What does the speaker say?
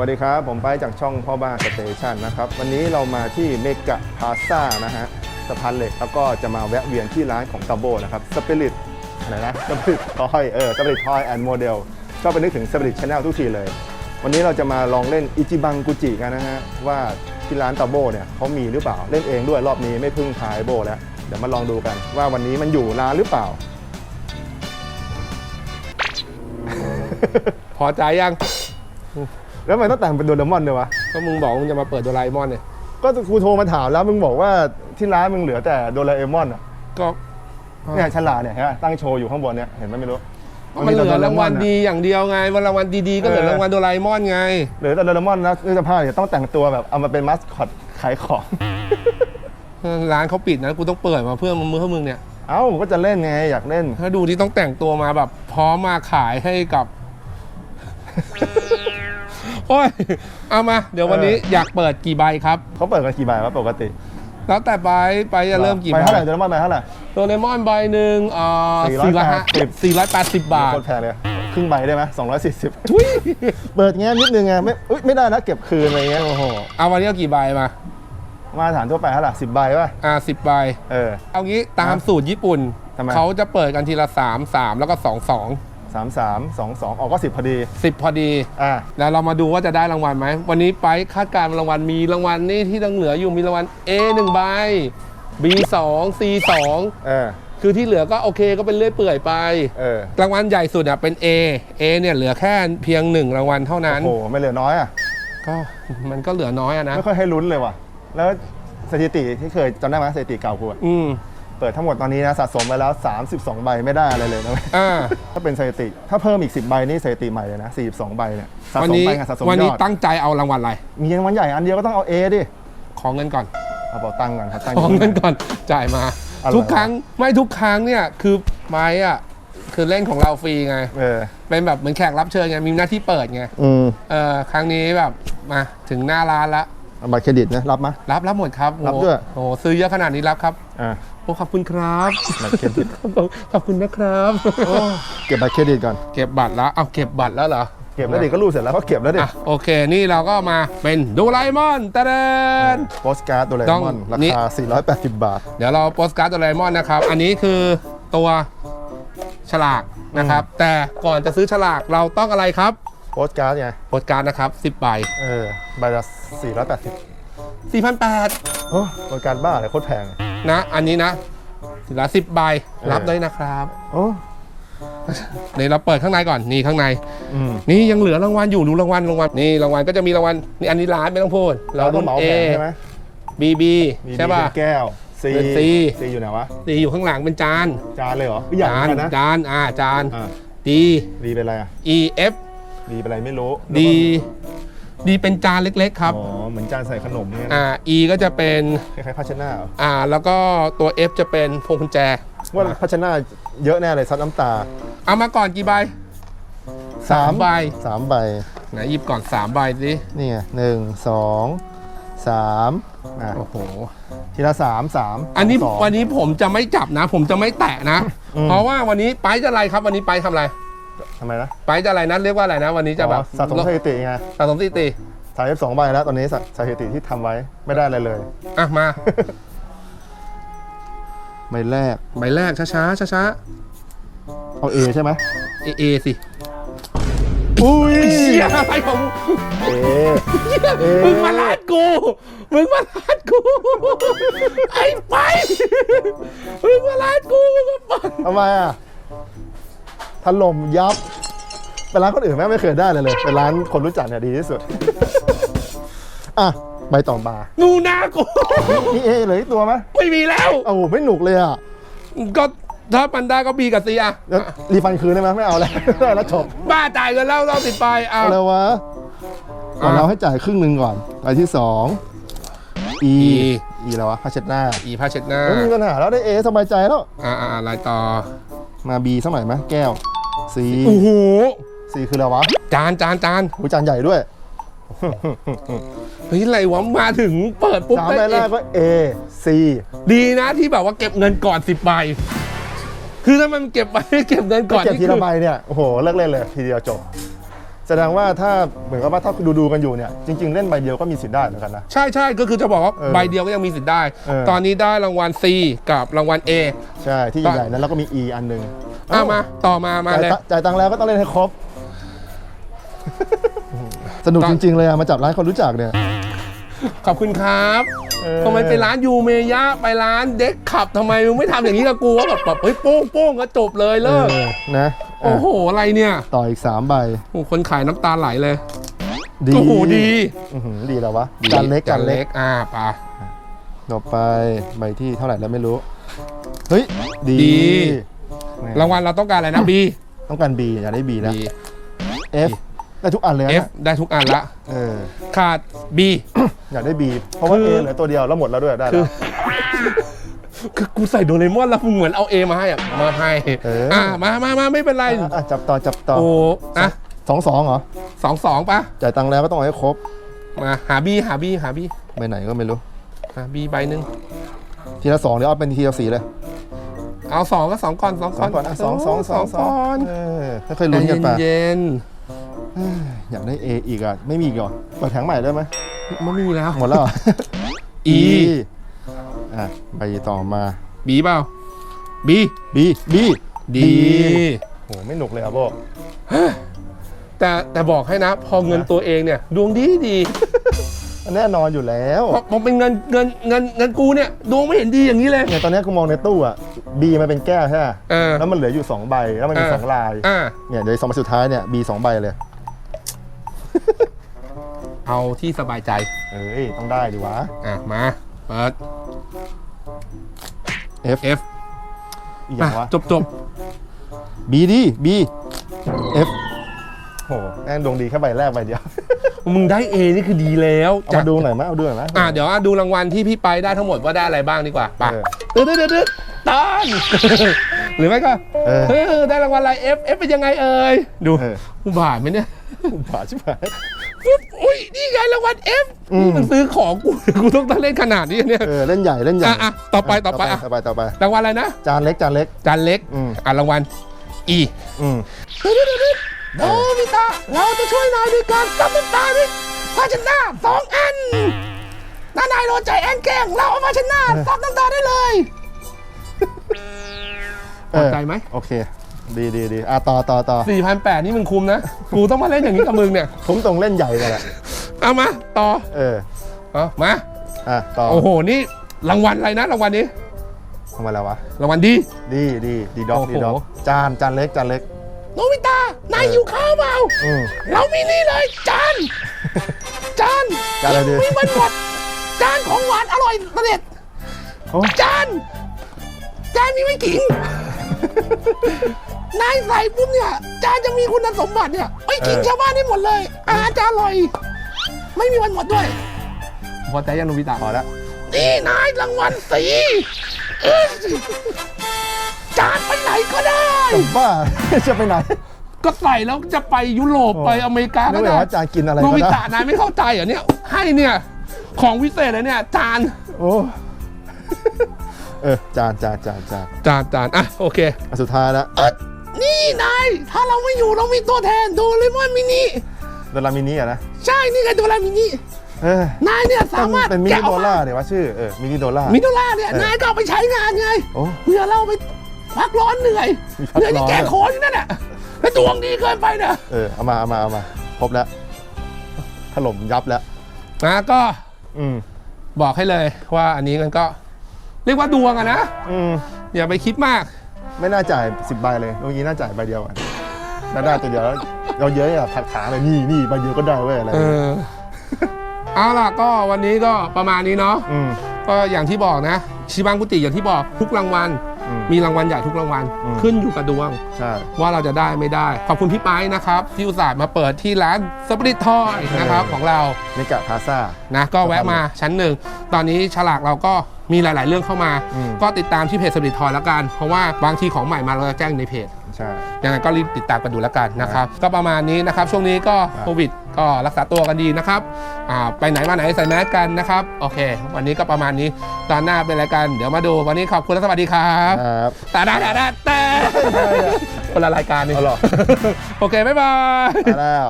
วัสดีครับ ผมไปจากช่องพ่อบ้านสเตชันนะครับ วันนี้เรามาที่เมกะพาซ่านะฮะสะพานเหล็กแล้วก็จะมาแวะเวียนที่ร้านของตาโบนะครับสปิริตอะไรนะสปิริตทอยเออสปิริตทอยแอนด์โมเดลก็ไปนึกถึงสปิริตชาแนลทุกทีเลย วันนี้เราจะมาลองเล่นอิจิบังกุจิกันนะฮะว่าที่ร้านตาโบเนี่ยเขามีหรือเปล่าเล่นเองด้วยรอบนี้ไม่พึ่งพายโบแล้วเดี๋ยวมาลองดูกันว่าวันนี้มันอยู่ร้านหรือเปล่า พอใจยัง แล้วทำไมันต้องแต่งเป็นโดเรมอนด้วยวะ ก็มึงบอกมึงจะมาเปิดโดราเอมอนเนี่ย ก็ครูโทรมาถามแล้วมึงบอกว่าที่ร้านมึงเหลือแต่โดราเอมอนอะก็เนี่ยฉลากเนี่ยเห็นปะตั้งโชว์อยู่ข้างบนเนี่ยเห็นไหมไม่รู้มันเหลือแต่โดรางวัลมอนอะดีอย่างเดียวไงวันรางวัลดีๆก็เหลือเออรางวัลโดราเอมอนไงเหลือแต่โดเรมอนนะนี่สภาพเนี่ยต้องแต่งตัวแบบเอามาเป็นมัสคอตขายของร้านเขาปิดนะกูต้องเปิดมาเพื่อมึงเพื่อมึงเนี่ยเอ้าผมก็จะเล่นไงอยากเล่นถ้าดูที่ต้องแต่งตัวมาแบบพร้อมมาขายให้กับ โอ้ย เอามา เดี๋ยววันนี้อยากเปิดกี่ใบครับ เขาเปิดกันกี่ใบวะปกติแล้วแต่ใบไปจะเริ่มกี่ไปใบเท่าไหร่โดเรมอนไปเท่าไหร่โดราเอมอนใบหนึ่งเอ่อ480สี่ร้อยห้าสี่ร้อยแปดสิบบาทโคตรแพงเลยครึ่งใบได้ไหมสองร้อยสี่สิบทุยเปิดแง้มนิดนึงไงไม่อุ๊ยไม่ได้นะเก็บคืนอะไรเงี้ยโอ้โหเอาวันนี้เอากี่ใบมามาตรฐานทั่วไปเท่าไหร่สิบใบป่ะอ่าสิบใบเออเอางี้ตามสูตรญี่ปุ่นทำไมเขาจะเปิดกันทีละ3 3แล้วก็2สามสามสองสอง ออกก็สิบพอดี2 10 พอดีอ่า แล้วเรามาดูว่าจะได้รางวัลไหม วันนี้ไปคาดการณ์รางวัลมีรางวัลนี่ที่ยังเหลืออยู่มีรางวัล A 1ใบ B 2 C 2เออ คือที่เหลือก็โอเคก็เป็นเลื่อยเปื่อยไป เออ รางวัลใหญ่สุดอะเป็น A A เนี่ยเหลือแค่เพียง1รางวัลเท่านั้น โอ้โห ไม่เหลือน้อยอะ ก็มันก็เหลือน้อยอะนะ ไม่ค่อยให้ลุ้นเลยว่ะ แล้วสถิติที่เคยจำได้ไหมสถิติเก่ากูอะอืม เปิดทั้งหมดตอนนี้นะสะสมไปแล้ว 32 ใบไม่ได้อะไรเลยนะเว้ยอ่า ถ้าเป็นสถิติ ถ้าเพิ่มอีก 10 ใบนี่สถิติใหม่เลยนะ 42 ใบเนี่ยสะวันสมนี้ไปไงสะสมวันยนี้อดตั้งใจเอารางวัลอะไร มีรางวัลใหญ่อันเดียวก็ต้องเอา A ดิขอเงินก่อน เอาเป๋าตังค์ก่อนครับตังค์ขอเงินก่อน จ่ายมาอะไรทุกครั้ง ไม่ทุกครั้งเนี่ย คือไม้อะคือเล่นของเราฟรีไง เออเป็นแบบเหมือนแขกรับเชิญไง มีหน้าที่เปิดไง อืมเออ ครั้งนี้แบบ มาถึงหน้าร้านละ เอาบัตรเครดิตนะรับมะ รับรับหมดครับรับโอ้ด้วย โอ้ซื้อเยอะขนาดนี้รับครับ อ่า โอ้ขอบคุณครับบัตรเครดิตขอบคุณนะครับโอ้เก็บบัตรเครดิตก่อน เก็บบัตรแล้วเอาเก็บบัตรแล้วเหรอเก็บแล้วดิก็รู้เสร็จแล้วก็เก็บแล้วดิอะโอเค นี่เราก็มาเป็นโดราเอมอนตะเดนโปสการ์ดโดเรต้องมอนรานี่คา 480 บาท เดี๋ยวเราโปสการ์ดโดราเอมอนนะครับ อันนี้คือตัวฉลากนะครับ แต่ก่อนจะซื้อฉลากเราต้องอะไรครับโปสการ์ดไงโปสการ์ดนะครับ 10ใบเออใบละ480 4,800โอ้โปสการ์ดบ้าอะไรโคตรแพง นะ อันนี้นะทีละ10ใบรับได้นะครับโอ้เดี๋ยวเราเปิดข้างในก่อนนี่ข้างในอืมนี่ยังเหลือรางวัลอยู่ดูรางวัลรางวัลนี่รางวัลก็จะมีรางวัลนี่อันนี้ร้านไม่ต้องพูด เราต้องเหมาเอแผงใช่ไหมบีบีมีใช่ป่ะ เป็นแก้วซีเป็น C ซีอยู่ไหนวะตีอยู่ข้างหลังเป็นจานจานเลยเหรอไม่ใหญ่เหจามือนนกันนะจานอ่าจานอ่า D ดีเป็นอะไรอะ E F ดีเป็นอะไรไม่รู้ D D เป็นจานเล็กๆครับ อ๋อ เหมือนจานใส่ขนมเนี่ยอ่า E ก็จะเป็น คล้ายๆภาชนะเหรออ่า แล้วก็ตัว F จะเป็นพวงกุญแจ ว่าภาชนะเยอะแน่เลยซับน้ำตาเอามาก่อนกี่ใบ สามใบ สามใบ ไหนหยิบก่อน 3 ใบสินี่ไงหนึ่งสองสามอะโอ้โห ทีละสามสามอันนี้สงวันนี้ผมจะไม่จับนะ ผมจะไม่แตะนะอืมเพราะว่าวันนี้ไปจะอะไรครับ วันนี้ไปทำอะไร ทำไมนะไปจะอะไรนะเรียกว่าอะไรนะ วันนี้จะแบบอ๋อสะสมสถิติไงสะสมสถิติสามสิบสองใบแล้วตอนนี้สสถิติที่ทำไว้ไม่ได้อะไรเลยอะมาใบแรกใบแรกช้าช้าช้าช้าเอาเอใช่ไหมเอเอสิอุ้ยเชี่ยอะไรของเอเอมึงมาลาดกูมึงมาลาดกูไอ้ไปมึงมาลาดกูมึงมาปังทำไมอะ ถล่มยับเป็นร้านคนอื่นแม่งไม่เคยได้เลยเลยเป็นร้านคนรู้จักเนี่ยดีที่สุด อะใบต่อมานูหนากู มีเอเหลยตัวไหมไม่มีแล้ว โอ้โหไม่หนุกเลยอะก็ถ้ามันได้ก็บีกับซีอะแล้วรีฟันคืนได้ไหมไม่เอาแล้วได้แล้วจบบ้าจ่ายเงินแล้วเราติดไปเอาอะไรวะก่อนอะเราให้จ่ายครึ่งหนึ่งก่อนใบที่สองอี E อีแล้ววะผ้าเช็ดหน้าอีผ้าเช็ดหน้าไม่มีปัญหาแล้วได้เอสบายใจแล้ว อ่าอ่าลายต่อมาบีสักหน่อยไหมแก้ว ซีโอ้โหซีคืออะไรวะจานจานจานหูจานใหญ่ด้วยเฮ้ยอะไรวะมาถึงเปิดปุ๊บสามได้ใบแรกก็ A C ดีนะที่แบบว่าเก็บเงินก่อนสิบใบคือถ้ามันเก็บไปเก็บเงินก่อนเก็บนี่ทีคืละอใบเนี่ยโอ้โหเลิกเล่นเลยทีเดียวจบ แสดงว่าถ้าเหมือนกับว่าถ้าดูดูๆกันอยู่เนี่ยจริง ๆ เล่นใบเดียวก็มีสิทธิ์ได้เหมือนกันนะ ใช่ใช่ก็คือจะบอกว่าเออใบเดียวก็ยังมีสิทธิ์ได้ เออ ตอนนี้ได้รางวัล C กับรางวัล A ใช่ที่ใหญ่ๆนั้นแล้วก็มี E อันหนึ่งอะมาต่อมามาจ่ายเลย ตังจ่ายตังค์แล้วก็ต้องเล่นให้ครบ สนุกตอนจริง ๆ เลยอะมาจับร้านคนรู้จักเนี่ย ขอบคุณครับเออ ทำไมไปร้านยูเมยะไปร้านเด็กขับทำไมมึงไม่ทำอย่างนี้กับกูว่าแบบแบบเฮ้ยโป้งโป้งก็จบเลยเอเลิกอนะโอ้โหอะไรเนี่ยอะต่ออีก 3 ใบโอ้คนขายน้ำตาไหลเลยดีโอ้โหดีอื้อหือดีแล้ววะจานเล็กจานเล็กอ่าปะต่อไปใบที่เท่าไหร่แล้วไม่รู้ เฮ้ย ดีดีแหม่รางวัลเราต้องการอะไรนะ B ต้องการ B อยากได้ B แล้ว B F ได้ทุกอันเลย F นะได้ทุกอันละ เออ ขาด B อยากได้ B เพราะว่าคื A อเหลือตัวเดียวแล้วหมดแล้วด้วยได้คืแล้อวคือกูใส่โดเรมอนแล้วมึงเหมือนเอา A มาให้อะมาให้เอออ่ อ่ามามามาไม่เป็นไร อะอะจับต่อจับต่อโอ้อะสองสองเหรอสองสองปะจ่ายตังค์แล้วก็ต้องเอาให้ครบมาหา B หา B หา B ไปไหนก็ไม่รู้ หา B ใบหนึ่งทีละสองเดี๋ยวเอาเป็นทีละสีเลยเอาสองก็สองก่อนสองสก่อองนก่อนอะสองสองสองสก่องอนเออค่อยๆลุ้นกันไปใจเย็น อยากได้ A อีกอะ ไม่มีอีกเหรอเปิดแผงใหม่ได้ไหมๆไม่มีแล้ว หมดแล้วเหรอ E อะใบต่อมา B เปล่า B B B ดีโหไม่หนุกเลยอะโบแต่แต่บอกให้นะ พอเงินตัวเองเนี่ย ดวงดีดีแน่นอนอยู่แล้วพอพอเป็นเงินเงินเงินเงินกูเนี่ยดวงไม่เห็นดีอย่างนี้เลยเนี่ยตอนนี้กูมองในตู้อะ B มันเป็นแก้วใช่ไหมเออแล้วมันเหลืออยู่2ใบแล้วมันมีเออสองลายอ่าเนี่ยเดี๋ยวสองใบสุดท้ายเนี่ย B สองใบเลย เอาที่สบายใจ เอ้ย ต้องได้ดิวะ อะ มา เปิด F F อีกอย่างวะ จบจบ B ดิ B F โหแม่งดวงดีแค่ใบแรกใบเดียว มึงได้ A นี่คือดีแล้วเอามาดูหน่อยไหมเอาดูหน่อยไหมอะ เดี๋ยวอะดูรางวัลที่พี่ไปได้ทั้งหมดว่าได้อะไรบ้างดีกว่าไปเออเดือดเดือดเดือดตาน หรือไม่ก็เออเฮ้ยได้รางวัลอะไร F F เป็นยังไงเอ่ย ดูเออ อุบาทไหมเนี่ย บาชิบหายปุ๊บอุ้ยนี่ไงรางวัล F อืม นี่มันซื้อของกู กูต้องตั้งเล่นขนาดนี้เนี่ยเออเล่นใหญ่เล่นใหญ่อะอะต่อไปต่อไปอะต่อไปต่อไป รางวัลอะไรนะ จานเล็กจานเล็ก จานเล็กอืม อะรางวัล E อืมโดมิตาเราจะช่วยนายด้วยการซับน้ำตาด้วยภาชนะสองอันถ้านายโดนใจแอนแกล้งเราเอาภาชนะซับน้ำตาได้เลยพอใจไหมโอเค ดีดีดีอะต่อต่อต่อสี่พันแปดนี่มึงคุมนะ กูต้องมาเล่นอย่างนี้กับมึงเนี่ยผมตรงเล่นใหญ่เลยแหละเอามาต่อเออเอามาอะต่อโอ้โหนี่รางวัลอะไรนะรางวัลนี้ทำไมแล้ววะรางวัลดี ดีดีดีด็อกโอ้โหดีด็อกจานจานเล็กจานเล็กโนบิตานายหิวข้าวเปล่าอืมเรามีนี่เลยจานจานจานอะไรดีไม่มันหมดจานของหวานอร่อยประเด็ดโอ้จานจานมีไม่ขิง นายใส่ปุ๊บเนี่ยจานจะมีคุณสมบัติเนี่ยไม่ขิงชาวบ้านได้หมดเลยอาหารจะอร่อย ไม่มีวันหมดด้วย พอใจยังโนบิตะพอแล้วนี่นายรางวัลสีเอ้ยจานไปไหนก็ได้ จะบ้า จะไปไหน ก็ใส่แล้วจะไปยุโรปโอ้ไปอเมริกานึก็กได้ว่าจานกินอะไรโนก็บิได้ตะนายไม่เข้าใจเหรอเนี่ย ให้เนี่ย ของวิเศษเลยเนี่ย จาน โอ้ เออจานจานจานจานจานจานอะ โอเค อันสุดท้ายแล้วเออ นี่นายถ้าเราไม่อยู่เรามีตัวแทนโดเรมอนมินิโดรามินี่อะนะใช่นี่ไงโดรามินิเออนายเนี่ยเป็สานมารถเป็นมินิแกะโดออกล่ามาเนี่ยว่าชื่อเออมินิโดล่า มิโดล่าเนี่ยเออนายก็เอาไปใช้งานไงโอ้เพื่อเราไปพักร้อนเหนื่อยมีพักเหนื่อยที่ร้อนแกะคออยู่นั่นแหละแล้วดวงดีเกินไปเนี่ยเออเอามาเอามาเอามาครบแล้วถล่มยับแล้ว นะก็อืมบอกให้เลยว่าอันนี้มันก็ เรียกว่าดวงอะนะ อืมอย่าไปคิดมาก ไม่น่าจ่ายสิบใบเลยเมื่อกี้น่าจ่ายใบเดียวอะน่าได้ตัวเดียวแล้วเราเยอะอะถักถางเลยนี่นี่ใบเดียวก็ได้เว้ยอะไรเออเอาล่ะก็วันนี้ก็ประมาณนี้เนาะอืม ก็อย่างที่บอกนะชิบังกุติอย่างที่บอกทุกรางวัล อืมมีรางวัลใหญ่ทุกรางวัลอืม ขึ้นอยู่กับดวง ใช่ว่าเราจะได้ไม่ได้ ขอบคุณพี่ไม้นะครับ ที่อุตส่าห์มาเปิดที่ร้านสปริตทอยนะครับของเรา เมกะพาซ่า นะก็แวะมาชั้นหนึ่ง ตอนนี้ฉลากเราก็ มีหลาย ๆ เรื่องเข้ามา อืม ก็ติดตามที่เพจสปริตทอยแล้วกัน เพราะว่าบางทีของใหม่มาเราจะแจ้งในเพจใช่ ยังไงก็รีบติดตามกันดูแล้วกันนะครับก็ประมาณนี้นะครับ ช่วงนี้ก็ครับโควิดก็รักษาตัวกันดีนะครับอ่าไปไหนมาไหนใส่แมสกันนะครับโอเค วันนี้ก็ประมาณนี้ตอนหน้าเป็นรายการเดี๋ยวมาดูวันนี้ขอบคุณและสวัสดีครับครับ ตาดาดาดาแต่คนละรายการนี่เอาเหรอ โอเคบ๊ายบาย มาแล้ว